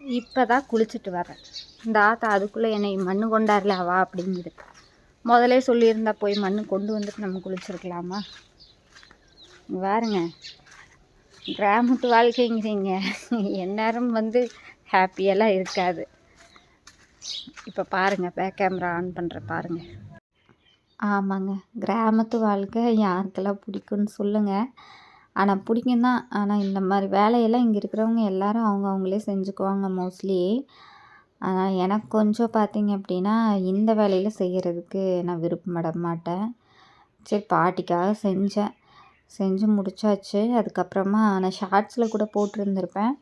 இப்போ தான் குளிச்சுட்டு வரேன் இந்த ஆத்தா அதுக்குள்ளே என்னை மண் கொண்டாடல அப்படிங்கிறது அப்படிங்குது. முதலே சொல்லியிருந்தா போய் மண் கொண்டு வந்துட்டு நம்ம குளிச்சிருக்கலாமா? பாருங்க. கிராமத்து வாழ்க்கைங்கிறீங்க. எந்நேரம் வந்து ஹாப்பியெல்லாம் இருக்காது. இப்போ பாருங்கள் பேக் கேமரா ஆன் பண்ணுற பாருங்கள் ஆமாங்க. கிராமத்து வாழ்க்கை யாருக்கெல்லாம் பிடிக்குன்னு சொல்லுங்கள் ஆனால் பிடிக்கும் தான் ஆனால் இந்த மாதிரி வேலையெல்லாம் இங்கே இருக்கிறவங்க எல்லாரும் அவங்க அவங்களே செஞ்சுக்குவாங்க மோஸ்ட்லி ஆனால் எனக்கு கொஞ்சம் பார்த்தீங்க அப்படின்னா இந்த வேலையில் செய்கிறதுக்கு நான் விருப்பப்பட மாட்டேன் சரி பாட்டிக்காக செஞ்சேன். செஞ்சு முடிச்சாச்சு. அதுக்கப்புறமா நான் ஷார்ட்ஸில் கூட போட்டிருந்துருப்பேன்.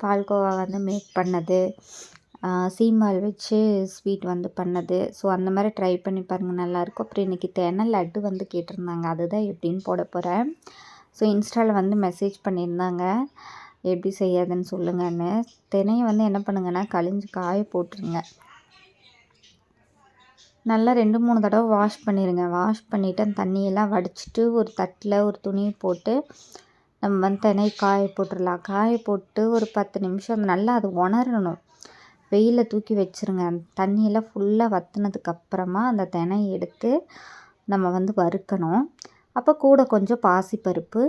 பால்கோவா வந்து மேக் பண்ணது. சீம்பால் வச்சு ஸ்வீட் வந்து பண்ணது. ஸோ அந்த மாதிரி ட்ரை பண்ணி பாருங்கள் நல்லாயிருக்கும் அப்புறம் இன்றைக்கி தெனை லட்டு வந்து கேட்டிருந்தாங்க. அதுதான் எப்படின்னு போட போகிறேன் ஸோ இன்ஸ்டாவில் வந்து மெசேஜ் பண்ணியிருந்தாங்க. எப்படி செய்யாதுன்னு சொல்லுங்கன்னு. தினையை வந்து என்ன பண்ணுங்கன்னா கழிஞ்சு காய போட்டுருங்க. நல்லா ரெண்டு மூணு தடவை வாஷ் பண்ணிடுங்க வாஷ் பண்ணிவிட்டு அந்த தண்ணியெல்லாம் வடிச்சிட்டு ஒரு தட்டில் ஒரு துணி போட்டு நம்ம வந்து தினை காய போட்டுடலாம் காய போட்டு ஒரு பத்து நிமிஷம் நல்லா அது உணரணும். வெயிலில் தூக்கி வச்சுருங்க. அந்த தண்ணியெல்லாம் ஃபுல்லாக வற்றினதுக்கப்புறமா அந்த தினையை எடுத்து நம்ம வந்து வறுக்கணும். அப்போ கூட கொஞ்சம் பாசிப்பருப்பு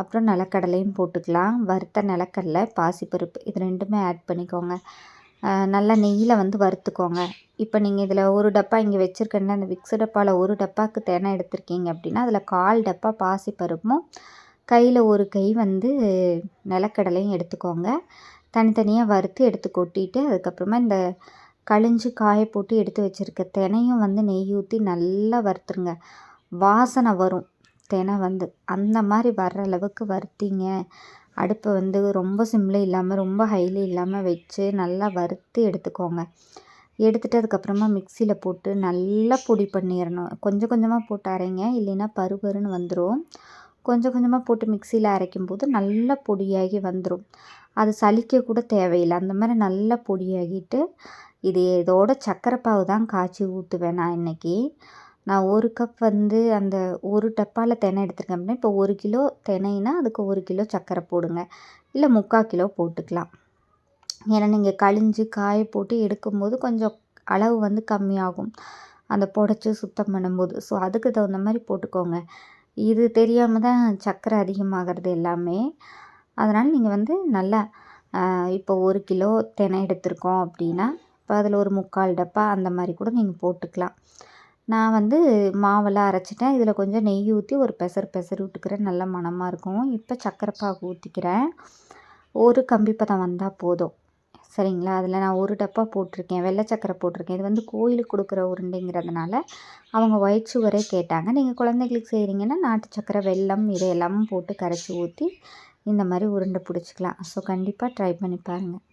அப்புறம் நிலக்கடலையும் போட்டுக்கலாம். வறுத்த நிலக்கடலை பாசிப்பருப்பு இது ரெண்டுமே ஆட் பண்ணிக்கோங்க. நல்லா நெய்யில் வந்து வறுத்துக்கோங்க. இப்போ நீங்கள் இதில் ஒரு டப்பா இங்கே வச்சுருக்கேன்னா அந்த மிக்ஸு டப்பாவில் ஒரு டப்பாவுக்கு தேனை எடுத்திருக்கீங்க அப்படின்னா அதில் கால் டப்பா பாசிப்பருப்பும் கையில் ஒரு கை வந்து நிலக்கடலையும் எடுத்துக்கோங்க. தனித்தனியாக வறுத்து எடுத்து கொட்டிட்டு அதுக்கப்புறமா இந்த கழிஞ்சு காய போட்டு எடுத்து வச்சுருக்க தினையும் வந்து நெய் ஊற்றி நல்லா வறுத்துருங்க. வாசனை வரும். தினை வந்து அந்த மாதிரி வர்ற அளவுக்கு வறுத்தீங்க. அடுப்பை வந்து ரொம்ப சிம்மில் இல்லாமல் ரொம்ப ஹைலி இல்லாமல் வச்சு நல்லா வறுத்து எடுத்துக்கோங்க. எடுத்துகிட்டு அதுக்கப்புறமா மிக்சியில் போட்டு நல்லா பொடி பண்ணிடணும் கொஞ்சம் கொஞ்சமாக போட்டு அரைங்க. இல்லைன்னா பருபருன்னு வந்துடும் கொஞ்சம் கொஞ்சமாக போட்டு மிக்சியில் அரைக்கும் போது நல்லா பொடியாகி வந்துடும் அது சலிக்க கூட தேவையில்லை. அந்த மாதிரி நல்லா பொடியாகிட்டு இது இதோட சர்க்கரை பாவு தான் காய்ச்சி ஊற்றுவேன் நான் இன்றைக்கி நான் ஒரு கப் வந்து அந்த ஒரு டப்பாவில் தெனை எடுத்துருக்கேன் அப்படின்னா இப்போ ஒரு கிலோ தெனைனா அதுக்கு ஒரு கிலோ சர்க்கரை போடுங்க. இல்லை முக்கால் கிலோ போட்டுக்கலாம். ஏன்னா நீங்கள் கழிஞ்சு காய போட்டு எடுக்கும்போது கொஞ்சம் அளவு வந்து கம்மியாகும். அந்த புடச்சி சுத்தம் பண்ணும்போது. ஸோ அதுக்கு தகுந்த மாதிரி போட்டுக்கோங்க. இது தெரியாமல் தான் சர்க்கரை அதிகமாகிறது எல்லாமே. அதனால் நீங்கள் வந்து நல்லா இப்போ ஒரு கிலோ தினை எடுத்திருக்கோம் அப்படின்னா இப்போ அதில் ஒரு முக்கால் டப்பா அந்த மாதிரி கூட நீங்கள் போட்டுக்கலாம். நான் வந்து மாவெல்லாம் அரைச்சிட்டேன். இதில் கொஞ்சம் நெய் ஊற்றி ஒரு பெசர் பெசர் விட்டுக்கிறேன். நல்ல மணமாக இருக்கும். இப்போ சர்க்கரை பாகு ஊற்றிக்கிறேன் ஒரு கம்பி பதம் வந்தால் போதும். சரிங்களா? அதில் நான் ஒரு டப்பா போட்டிருக்கேன். வெள்ளை சக்கரை போட்டிருக்கேன். இது வந்து கோயிலுக்கு கொடுக்குற உருண்டைங்கிறதுனால அவங்க ஒயிட் சுகரே கேட்டாங்க. நீங்கள் குழந்தைகளுக்கு செய்கிறீங்கன்னா நாட்டு சக்கரை வெல்லம் இதை எல்லாமும் போட்டு கரைச்சி ஊற்றி இந்த மாதிரி உருண்டை பிடிச்சிக்கலாம். ஸோ கண்டிப்பாக ட்ரை பண்ணி பாருங்கள்